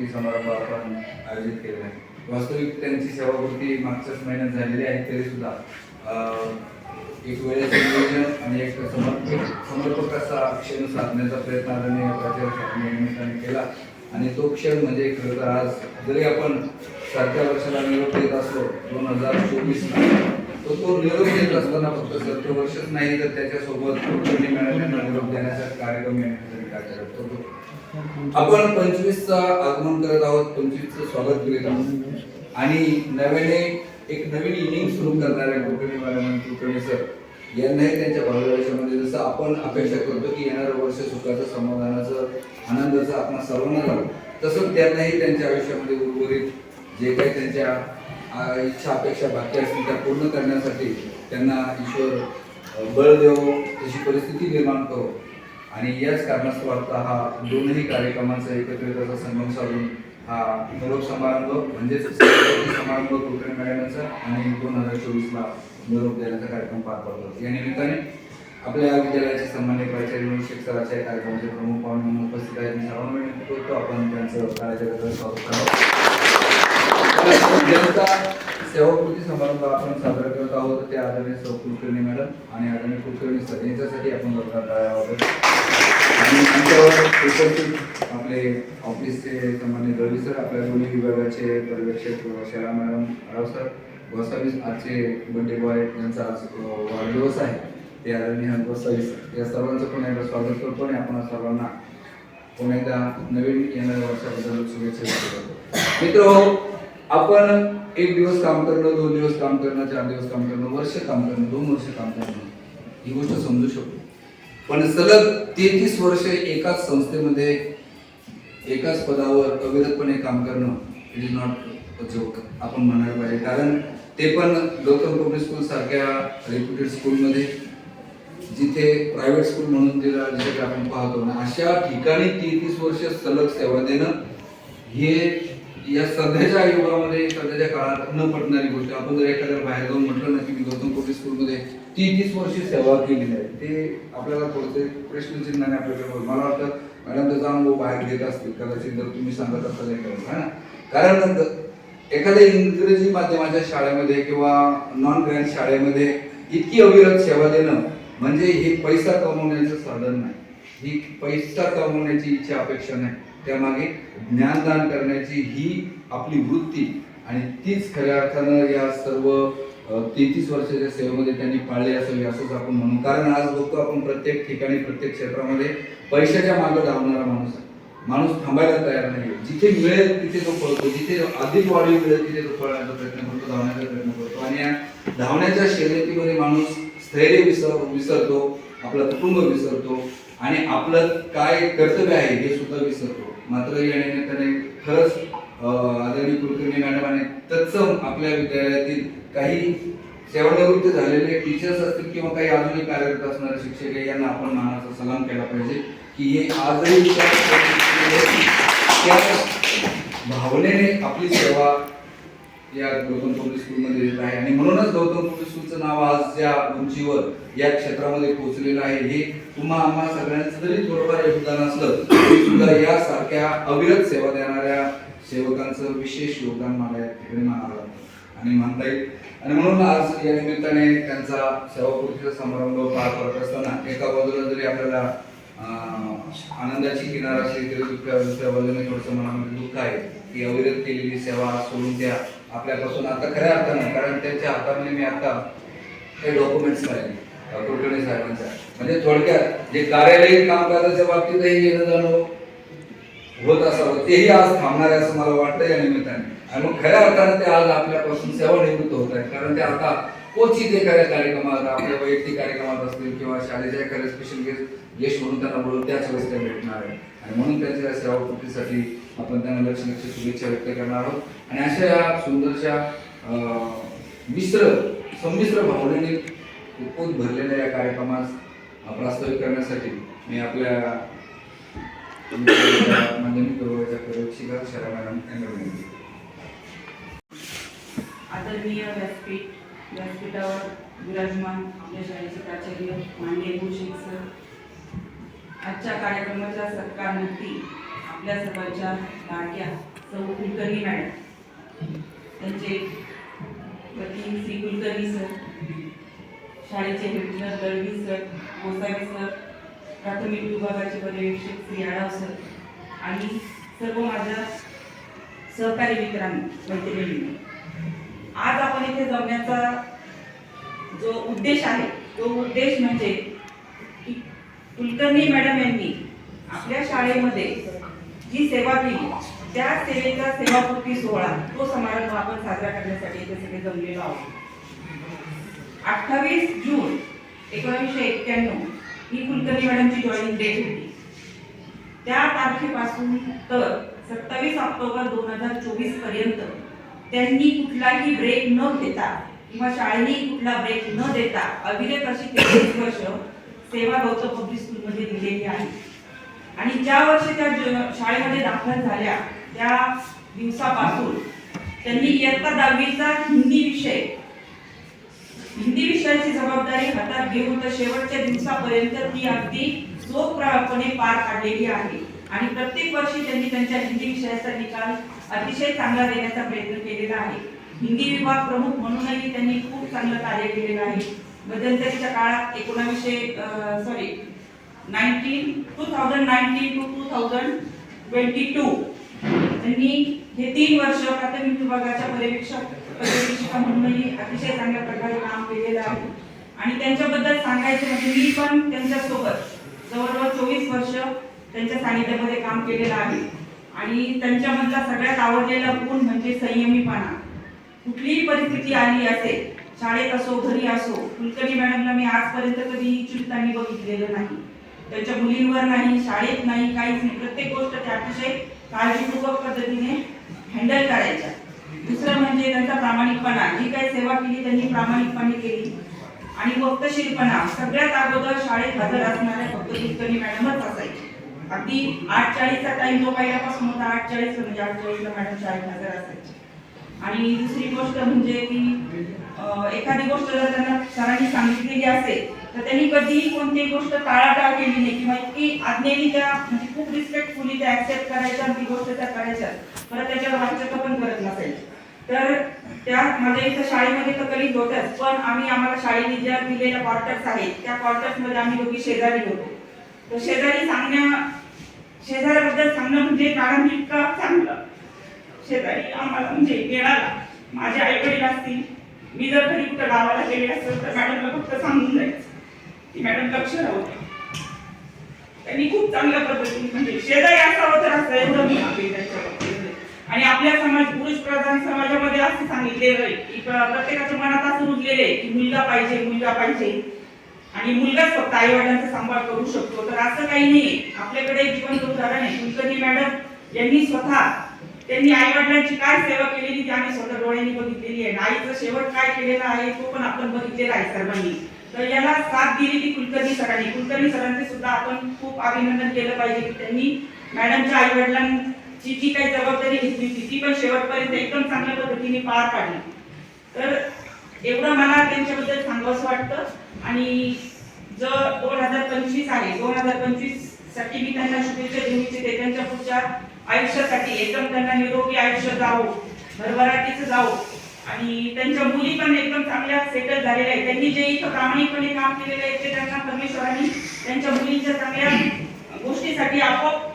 सेवापूर्ती समारंभ आपण आयोजित केलेला आहे. वास्तविक त्यांची सेवापूर्ती मागच्याच महिन्यात झालेली आहे तरी सुद्धा एक वेळेचं नियोजन आणि एक समर्पक समर्पक असा क्षण साधण्याचा प्रयत्न आदरणीय प्राचार्य निमित्ताने केला. आणि तो क्षण म्हणजे खरं तर आज जरी आपण सारख्या वर्षाला निरोप देत असलो दोन हजार चोवीसला तो तो निरोप देत असताना फक्त सत्य वर्षच नाही तर त्याच्यासोबत कुठली निरोप देण्याचा कार्यक्रम येण्याचा विचार कार्यरत होतो. आपण पंचवीसचा आगमन करत आहोत पंचवीसचं स्वागत करीत आहोत आणि नव्याने एक नवीन इनिंग सुरू करणाऱ्या कुलकर्णी मॅडम कुलकर्णी सर यांनाही त्यांच्या भावी आयुष्यामध्ये जसं आपण अपेक्षा करतो की येणारं वर्ष सुखाचं समाधानाचं आनंदाचं आपण सर्वांना लावू तसंच त्यांनाही त्यांच्या आयुष्यामध्ये उर्वरित जे काही त्यांच्या इच्छा अपेक्षा बाकी असतील त्या पूर्ण करण्यासाठी त्यांना ईश्वर बळ देवो तशी परिस्थिती निर्माण करो. आणि याच कारणास्तव आता हा दोनही कार्यक्रमांचा एकत्रित असा संगम साधून हा निरोप समारंभ म्हणजेच समारंभ समारंभ कुलकर्णी आणि दोन हजार चोवीसला निरोप देण्याचा कार्यक्रम पार पडतो. या निमित्ताने आपल्या विद्यालयाचे सन्मान्य प्राचार्य म्हणून शिक्षकाच्या या कार्यक्रमाचे प्रमुख पाहुणे म्हणून उपस्थित आहेत. मी सर्वांना विनंती करतो आपण त्यांचं कार्यक्रमाचं स्वागत करावं. जनता सेवाकृती समारंभ आपण साजरा करत आहोत. ते आदरणीय सौ कुलकर्णी मॅडम आणि आदरणीय कुलकर्णी सर. यांच्यासाठी आपण जोरदार टाळ्या आणि आमच्यावर उपस्थित आपले ऑफिसचे सन्मान्य रवी सर आपल्या दोन्ही विभागाचे पर्यवेक्षक शैला मॅडम राव सर गोसावीस आजचे बड्डे बॉय यांचा आज वाढदिवस आहे. ते आदरणीय गोसावीस या सर्वांचं पुन्हा एकदा स्वागत करतो आणि आपण सर्वांना पुन्हा एकदा नवीन येणाऱ्या वर्षाबद्दल शुभेच्छा व्यक्त मित्र हो, आपण एक दिवस काम करणं दोन दिवस काम करणं चार दिवस काम करणं वर्ष काम करणं दोन वर्ष काम करणं ही गोष्ट समजू शकतो. पण सलग तेहतीस वर्ष एकाच संस्थेमध्ये एकाच पदावर अविरतपणे काम करणं it is not a joke आपण म्हणायला पाहिजे. कारण ते पण गौतम पब्लिक स्कूल सारख्या रेप्युटेड स्कूलमध्ये जिथे प्रायव्हेट स्कूल म्हणून जिला जिथे आपण पाहतो ना अशा ठिकाणी तेहतीस वर्ष सलग सेवा देणं हे या सध्याच्या युगामध्ये सध्याच्या काळात न पटणारी गोष्ट आपण जर एखाद्या बाहेर जाऊन म्हटलं ना की मी गौतम कोटी स्कूलमध्ये तीस वर्ष सेवा केलेली आहे ते आपल्याला थोडसे प्रश्नचिन्हाने आपल्याकडे मला वाटतं मॅडम त्याचा अनुभव बाहेर घेत असतील कदाचित जर तुम्ही सांगत असाल एखादं, ना? कारण एखाद्या इंग्रजी माध्यमाच्या शाळेमध्ये किंवा नॉन ग्रँड शाळेमध्ये इतकी अविरत सेवा देणं म्हणजे हे पैसा कमवण्याचं साधन नाही. ही पैसा कमवण्याची इच्छा अपेक्षा नाही. त्यामागे ज्ञानदान करण्याची ही आपली वृत्ती. आणि तीच खऱ्या अर्थानं या सर्व तेहतीस वर्षाच्या सेवेमध्ये त्यांनी पाळली असावी असंच आपण म्हणू. कारण आज बघतो आपण प्रत्येक ठिकाणी प्रत्येक क्षेत्रामध्ये पैशाच्या मागे धावणारा माणूस आहे. माणूस थांबायला तयार नाही जिथे मिळेल तिथे तो पळतो. जिथे अधिक वाढीव मिळेल तिथे तो पळण्याचा प्रयत्न करतो धावण्याचा प्रयत्न करतो. आणि या धावण्याच्या शर्यतीमध्ये माणूस स्थैर्य विसर विसरतो आपलं कुटुंब विसरतो. आणि आपलं काय कर्तव्य आहे हे सुद्धा विसरतो. मात्र या निमित्ताने खरंच आदरणीय कुलकर्णी मॅडम आणि तत्सम आपल्या विद्यालयातील काही सेवानिवृत्त झालेले टीचर्स असतील किंवा काही अजूनही कार्यरत असणारे शिक्षक आहे यांना आपण मानाचा सलाम केला पाहिजे की हे आजही त्या भावनेने आपली सेवा या गौतम पब्लिक स्कूलमध्ये येत आहे. आणि म्हणूनच गौतम पब्लिक स्कूलचं नाव आज ज्या उंचीवर या क्षेत्रामध्ये पोहोचलेलं आहे हे तुम्हा आम्हा सगळ्यांचं जरी थोडंफार योगदान असलं तरी सुद्धा यासारख्या अविरत सेवा देणाऱ्या सेवकांचं विशेष योगदान मला या ठिकाणी मानावं आणि मानता येईल आणि म्हणून आज या निमित्ताने त्यांचा सेवापूर्तीचा समारंभ पार पडत असताना एका बाजूला जरी आपल्याला आनंदाची किनार असली तरी दुःख दुसऱ्या बाजूने थोडंसं मनामध्ये दुःख आहे की अविरत केलेली सेवा सोडून द्या आपल्यापासून आता खऱ्या अर्थानं कारण त्यांच्या हातामध्ये मी आता हे डॉक्युमेंट्स पाहिले. कुलकर्णी साहेबांच्या. म्हणजे थोडक्यात जे कार्यालयीन कामकाजाच्या बाबतीतही येणं जाणं होत असावं तेही आज थांबणार आहे असं मला वाटतं या निमित्ताने. आणि मग खऱ्या अर्थानं ते आज आपल्यापासून सेवानिवृत्त होत आहेत. कारण ते आता क्वचित एखाद्या कार्यक्रमात आपल्या वैयक्तिक कार्यक्रमात असतील किंवा शाळेच्या एखाद्या स्पेशल गेस्ट गेस्ट म्हणून त्यांना बोलून त्याच वेळेस ते भेटणार आहे आणि म्हणून त्यांच्या सेवापूर्तीसाठी आपण त्यांना लक्ष लक्ष शुभेच्छा व्यक्त करणार आहोत. आणि अशा या सुंदरशा मिश्र संमिश्र भावनेने खूपच भरलेल्या या कार्यक्रमास प्रास्ताविक करण्यासाठी मी आपल्या म्हणजे माध्यमिक विभागाच्या प्रयोगशिका शरा मॅडम यांना विनंती आदरणीय व्यासपीठ व्यासपीठावर विराजमान आपल्या शाळेचे प्राचार्य माननीय भूषण सर आजच्या कार्यक्रमाच्या सत्कारनिमित्ती आपल्या सर्वांच्या लाडक्या सौ कुलकर्णी मॅडम त्यांचे पती श्री कुलकर्णी सर शाळेचे हेडनर दळवी सर गोसावी सर प्राथमिक विभागाचे पर्यवेक्षक श्री आढाव सर आणि सर्व माझ्या सहकारी मित्रांनो मैत्रिणींनो. आज आपण इथे जमण्याचा जो उद्देश आहे तो उद्देश म्हणजे की कुलकर्णी मॅडम यांनी आपल्या शाळेमध्ये जी सेवा केली त्या सेवेचा सेवापूर्ती सोहळा तो समारंभ आपण साजरा करण्यासाठी इथे सगळे जमलेलो आहोत. अठ्ठावीस जून एकोणीसशे एक्क्याण्णव ही कुलकर्णी मॅडमची जॉईनिंग डेट होती. त्या तारखेपासून तर सत्तावीस ऑक्टोबर दोन हजार चोवीसपर्यंत त्यांनी कुठलाही ब्रेक न घेता किंवा शाळेने कुठला ब्रेक न देता अविरत अशी तेवीस वर्ष सेवा गौतम पब्लिक स्कूलमध्ये दिलेली आहे. आणि ज्या वर्षी त्या शाळेमध्ये दाखल झाल्या त्या दिवसापासून त्यांनी इयत्ता दहावीचा हिंदी विषय हिंदी विषयाची जबाबदारी हातात घेऊन तर शेवटच्या दिवसापर्यंत ती अगदी चोखपणे पार पाडलेली आहे. आणि प्रत्येक वर्षी त्यांनी त्यांच्या हिंदी विषयाचा निकाल अतिशय चांगला देण्याचा प्रयत्न केलेला आहे. हिंदी विभाग प्रमुख म्हणूनही त्यांनी खूप चांगलं कार्य केलेलं आहे. मध्यंतरीच्या काळात एकोणावीसशे sorry nineteen two thousand nineteen two two thousand twenty two त्यांनी हे तीन वर्ष प्राथमिक विभागाच्या पर्यवेक्षक पर्यवेक्षिका म्हणूनही अतिशय चांगल्या प्रकारे काम केलेलं आहे. आणि त्यांच्याबद्दल सांगायचं म्हणजे मी पण त्यांच्यासोबत जवळजवळ चोवीस वर्ष त्यांच्या सानिध्यामध्ये काम केलेलं आहे. आणि त्यांच्यामधला सगळ्यात आवडलेला गुण म्हणजे संयमीपणा. कुठलीही परिस्थिती आली असेल शाळेत असो घरी असो कुलकर्णी मॅडमला मी आजपर्यंत कधीही चिडतानी बघितलेलं नाही. त्यांच्या मुलींवर नाही शाळेत नाही काहीच नाही. प्रत्येक गोष्ट त्या अतिशय काळजीपूर्वक पद्धतीने हँडल करायच्या. दुसरं म्हणजे त्यांचा प्रामाणिकपणा. जी काही सेवा केली त्यांनी प्रामाणिकपणे केली. आणि वक्तशीरपणा. सगळ्यात अगोदर शाळेत हजर असणाऱ्या फक्त कुलकर्णी मॅडमच असायची. अगदी आठ चाळीसचा टाइम जो पहिल्यापासून होता आठ चाळीस म्हणजे आठ चाळीसला मॅडम शाळेत हजर असायचे. आणि दुसरी गोष्ट म्हणजे की एखादी गोष्ट जर त्यांना सरांनी सांगितलेली असेल तर त्यांनी कधीही कोणतीही गोष्ट टाळाटाळ केली नाही. किंवा इतकी आज्ञेने त्या म्हणजे खूप रिस्पेक्टफुली त्या ऍक्सेप्ट करायच्या आणि ती गोष्ट त्या करायच्या. परत त्याच्यावर वाचक पण करत नसेल. तर त्या माझ्या इथं शाळेमध्ये तर कधीच होत्याच पण आम्ही आम्हाला शाळेने ज्या दिलेल्या क्वार्टर्स आहेत त्या क्वार्टर्समध्ये आम्ही दोघी शेजारी होतो. तर शेजारी सांगण्या शेजाऱ्याबद्दल सांगणं म्हणजे मॅडम इतका चांगलं. शेजारी आम्हाला म्हणजे मिळाला. माझे आई वडील असतील. मी जर घरी कुठं गावाला गेले असेल तर मॅडमला फक्त सांगून जायचं. की मॅडम लक्ष राहू त्यांनी खूप चांगल्या पद्धतीने म्हणजे शेजारी असावं तर असं एवढं मी आणि आपल्या समाज पुरुष प्रधान समाजामध्ये असं सांगितलेलं आहे की प्रत्येकाच्या मनात असं रुजलेलं आहे की मुलगा पाहिजे मुलगा पाहिजे. आणि मुलगाच फक्त आई वडिलांचा सांभाळ करू शकतो. तर असं काही नाही आपल्याकडे एक जिवंत उदाहरण आहे. कुलकर्णी मॅडम यांनी स्वतः त्यांनी आई वडिलांची काय सेवा केलेली ती आम्ही स्वतः डोळ्यांनी बघितलेली आहे. आणि आईचं शेवट काय केलेला आहे तो पण आपण बघितलेला आहे सर्वांनी. तर याला साथ दिली ती कुलकर्णी सरांनी. कुलकर्णी सरांचे सुद्धा आपण खूप अभिनंदन केलं पाहिजे की त्यांनी मॅडमच्या आई वडिलांची जी काही जबाबदारी घेतली होती ती पण शेवटपर्यंत एकदम चांगल्या पद्धतीने पार पाडली. तर एवढं मला त्यांच्याबद्दल सांगावंसं वाटतं. आणि जो दोन हजार पंचवीस आहे दोन हजार पंचवीससाठी मी त्यांना शुभेच्छा देऊ इच्छिते. त्यांच्या पुढच्या आयुष्यासाठी एकदम त्यांना निरोगी आयुष्य जावो भरभराटीचं जावो. आणि त्यांच्या मुली पण एकदम चांगल्या सेटल झालेल्या आहेत. त्यांनी जे इथं प्रामाणिकपणे काम केलेलं आहे ते त्यांना परमेश्वरांनी त्यांच्या मुलींच्या चांगल्या गोष्टीसाठी आपोआप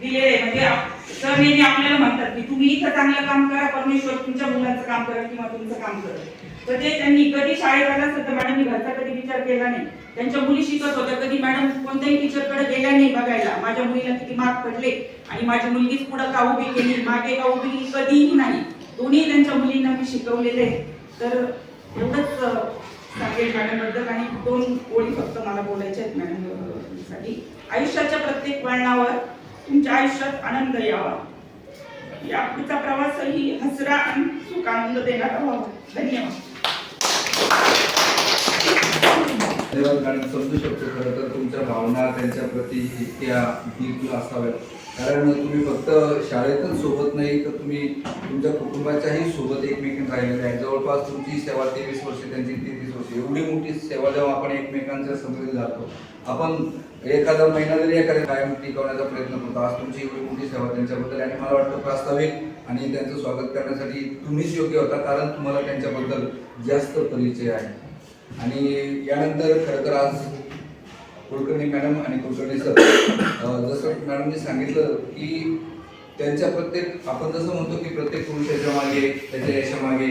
दिलेले आहे. म्हणजे सर नेहमी आपल्याला म्हणतात की तुम्ही इथं चांगलं काम करा परमेश्वर तुमच्या मुलांचं काम करा किंवा तुमचं काम करा. तर ते त्यांनी कधी शाळेत आला तर मॅडमनी घरचा कधी विचार केला नाही. त्यांच्या मुली शिकत होत्या. कधी मॅडम कोणत्याही टीचरकडे गेल्या नाही बघायला. माझ्या मुलीला किती मार्क पडले आणि माझी मुलगीच पुढं का उभी केली? मागे का उभी? कधीही नाही. दोन्ही त्यांच्या मुलींना मी शिकवलेले तर एवढंच सांगेल मॅडमबद्दल आणि दोन ओळी फक्त मला बोलायच्या आहेत मॅडमसाठी. आयुष्याच्या प्रत्येक वळणावर तुमच्या आयुष्यात आनंद यावा. या पुढचा प्रवासही हसरा आणि सुखानंद देणारा व्हावा. धन्यवाद. धन्यवाद समजू शकतो खरं तर तुमच्या भावना त्यांच्या प्रती इतक्या डीप असाव्यात. कारण तुम्ही फक्त शाळेतच सोबत नाही तर तुम्ही तुमच्या कुटुंबाच्याही सोबत एकमेकांना राहिलेले आहे जवळपास तुमची सेवा तेवीस वर्ष त्यांची तेवीस वर्ष. एवढी मोठी सेवा जेव्हा आपण एकमेकांच्या समोर जातो आपण एखादा महिना जरी एखाद्या कायम टिकवण्याचा प्रयत्न करतो आज तुमची एवढी मोठी सेवा त्यांच्याबद्दल आणि मला वाटतं प्रास्ताविक आणि त्यांचं स्वागत करण्यासाठी तुम्हीच योग्य होता कारण तुम्हाला त्यांच्याबद्दल जास्त परिचय आहे. आणि यानंतर खरं तर आज कुलकर्णी मॅडम आणि कुलकर्णी सर. जसं मॅडमने सांगितलं की त्यांच्या प्रत्येक आपण जसं म्हणतो की प्रत्येक पुरुषाच्या मागे त्याच्या यशामागे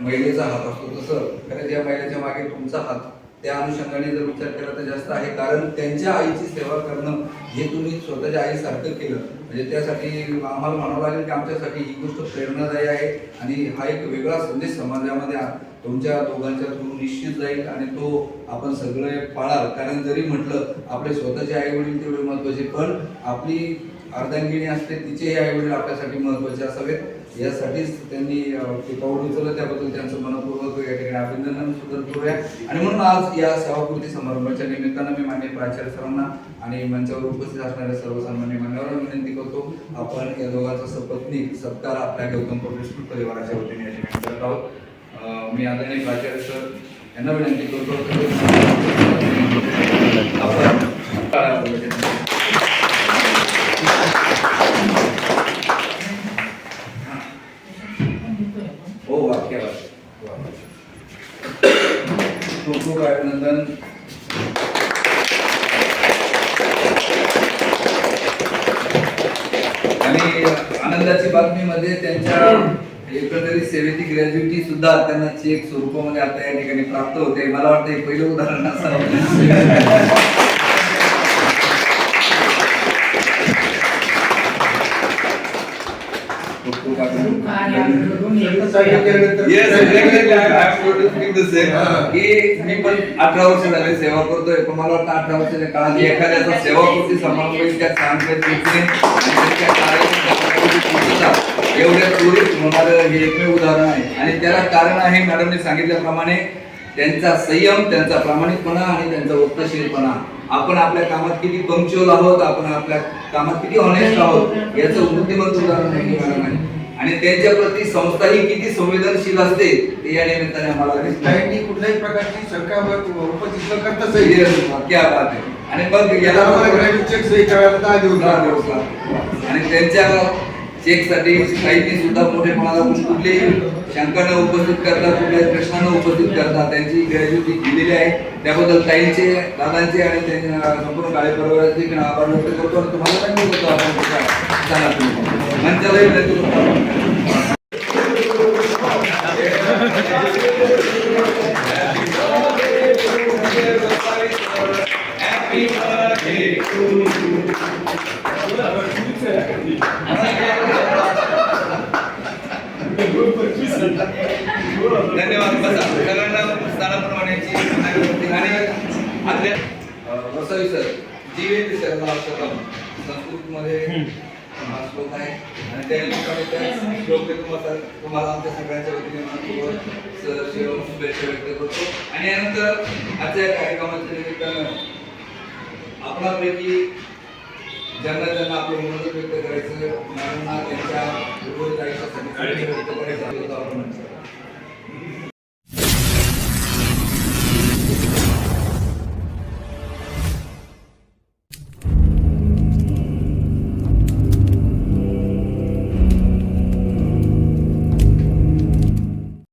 महिलेचा हात असतो तसं. खरं त्या महिलेच्या मागे तुमचा हात त्या अनुषंगाने जर विचार केला तर जास्त आहे. कारण त्यांच्या आईची सेवा करणं हे तुम्ही स्वतःच्या आईसारखं केलं. म्हणजे त्यासाठी आम्हाला म्हणावं लागेल की आमच्यासाठी ही गोष्ट प्रेरणादायी आहे आणि हा एक वेगळा संदेश समाजामध्ये तुमच्या दोघांच्या थ्रू निश्चित जाईल आणि तो आपण सगळे पाळाल. कारण जरी म्हटलं आपले स्वतःचे आई वडील तेवढे महत्त्वाचे पण आपली अर्धांगिणी असते तिचेही आई वडील आपल्यासाठी महत्त्वाचे असावेत. यासाठीच त्यांनी अं, ते पाऊल उचललं. त्याबद्दल त्यांचं मनपूर्वक या ठिकाणी अभिनंदन सुद्धा करूया. आणि म्हणून आज या सेवापूर्ती समारंभाच्या निमित्तानं मी मान्य प्राचार्य सरांना आणि मंचावर उपस्थित असणाऱ्या सर्वसामान्य मान्यवरांना विनंती करतो. आपण या दोघांचा सपत्नीक सत्कार आपल्या गौतम परिवाराच्या वतीने या ठिकाणी करत आहोत. अं, मी आदरणीय प्राचार्य सर यांना विनंती करतो आपण हो वाक्य खूप खूप अभिनंदन आणि आनंदाची बातमीमध्ये त्यांच्या एकंदरीत सेवेची ग्रॅज्युटी सुद्धा त्यांना चेक स्वरूपामध्ये आता या ठिकाणी प्राप्त होते. मला वाटतं हे पहिलं उदाहरण. की मी पण अठरा वर्ष झाले सेवा करतोय पण मला वाटतं अठरा वर्षाच्या काळात एखाद्याचा समारंभ इतक्या छान पद्धतीने एवढ्या त्वरित होणारं हे एकमेव उदाहरण आहे. आणि त्याला कारण आहे मॅडमने सांगितल्याप्रमाणे त्यांचा संयम त्यांचा प्रामाणिकपणा आणि त्यांचा वक्तशीरपणा आपण आपल्या कामात किती पंक्च्युअल आहोत आपण आपल्या कामात किती ऑनेस्ट आहोत याचं बुद्धिमत्त उदाहरण आहे मॅडम आहे. आणि त्यांच्या प्रती संस्था ही किती संवेदनशील असते ते या निमित्ताने आम्हाला कुठल्याही प्रकारची शंका उपस्थित न करता सही Yes, केली. क्या बात आहे. आणि मग याला चेक सही करायला दहा दिवस. आणि त्यांच्या चेकसाठी काही सुद्धा मोठेपणाला कुठलीही शंका न उपस्थित करता कुठल्याही प्रश्न न उपस्थित करता त्यांची ग्रॅज्युटी दिलेली आहे. त्याबद्दल ताईंचे दादांचे आणि त्यांच्या संपूर्ण गाडी परिवाराचे देखील आभार व्यक्त करतो आणि तुम्हाला पण मी बोलतो आपण त्याचा सांगा तुम्ही. मंचालाही विनंती करतो आपण. धन्यवाद. बसा. सगळ्यांना स्थानाप्रमाणे आणि आपल्या वसावी सर. जीवे शर्मा शतम संस्कृतमध्ये हा श्लोक आहे. आणि त्या त्या श्लोक तुम्हाला तुम्हाला आमच्या सगळ्यांच्या वतीने शुभेच्छा व्यक्त करतो. आणि यानंतर आजच्या कार्यक्रमाच्या निमित्तानं आपणापैकी ज्यांना ज्यांना आपलं मनोगत व्यक्त करायचं मॅडमना त्यांच्या व्यक्त करायचं